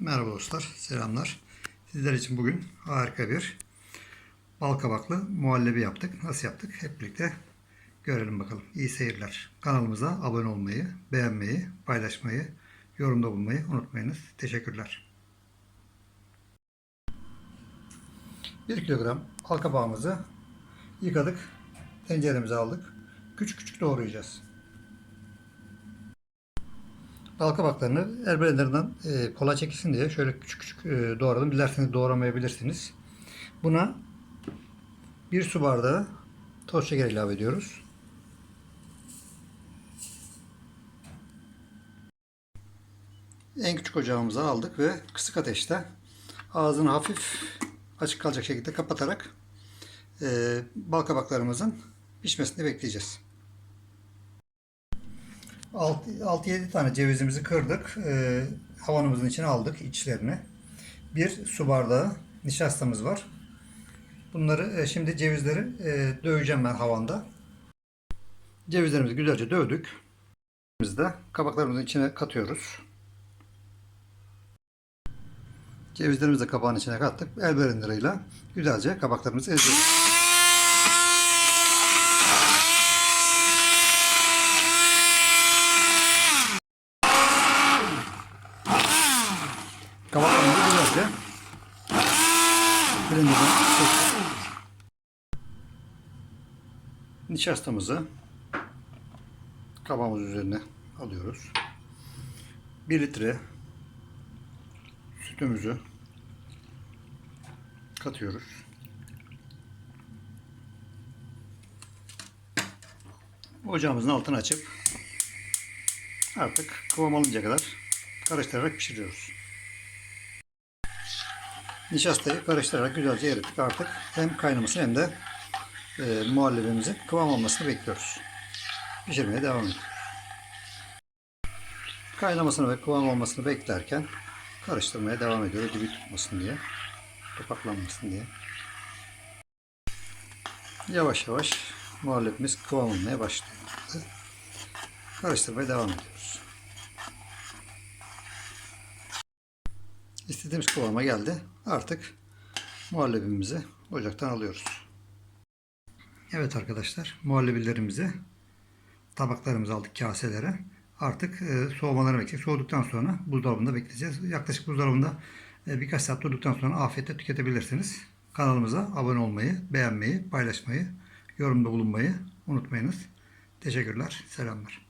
Merhaba dostlar, selamlar. Sizler için bugün harika bir bal kabaklı muhallebi yaptık. Nasıl yaptık? Hep birlikte görelim bakalım. İyi seyirler. Kanalımıza abone olmayı, beğenmeyi, paylaşmayı, yorumda bulunmayı unutmayınız. Teşekkürler. 1 kilogram bal kabağımızı yıkadık. Tenceremize aldık. Küçük küçük doğrayacağız. Bal kabaklarını el blenderından e, kolay çekilsin diye şöyle küçük küçük e, doğradım. Dilerseniz doğramayabilirsiniz. Buna bir su bardağı toz şeker ilave ediyoruz. En küçük ocağımıza aldık ve kısık ateşte ağzını hafif açık kalacak şekilde kapatarak e, bal kabaklarımızın pişmesini bekleyeceğiz. 6-7 tane cevizimizi kırdık. E, havanımızın içine aldık içlerini. Bir su bardağı nişastamız var. Bunları e, şimdi cevizleri e, döveceğim ben havanda. Cevizlerimizi güzelce dövdük. Biz de kabaklarımızın içine katıyoruz. Cevizlerimizi de kabağın içine kattık. El blenderıyla güzelce kabaklarımızı eziyoruz. Kabaklarımızı güzelce çektik. Nişastamızı kabağımız üzerine alıyoruz. 1 litre sütümüzü katıyoruz. Ocağımızın altını açıp artık kıvam alıncaya kadar karıştırarak pişiriyoruz. Nişastayı karıştırarak güzelce erittik. Artık hem kaynamasını hem de e, muhallebimizin kıvam almasını bekliyoruz. Pişirmeye devam ediyoruz. Kaynamasını ve kıvam olmasını beklerken karıştırmaya devam ediyoruz. Dibi tutmasın diye. Topaklanmasın diye. Yavaş yavaş muhallebimiz kıvam almaya başladı. Karıştırmaya devam ediyoruz. İstediğimiz kıvama geldi. Artık muhallebimizi ocaktan alıyoruz. Evet arkadaşlar muhallebilerimizi tabaklarımıza aldık kaselere. Artık e, soğumalarını bekleyeceğiz. Soğuduktan sonra buzdolabında bekleyeceğiz. Yaklaşık buzdolabında e, birkaç saat durduktan sonra afiyetle tüketebilirsiniz. Kanalımıza abone olmayı, beğenmeyi, paylaşmayı, yorumda bulunmayı unutmayınız. Teşekkürler, selamlar.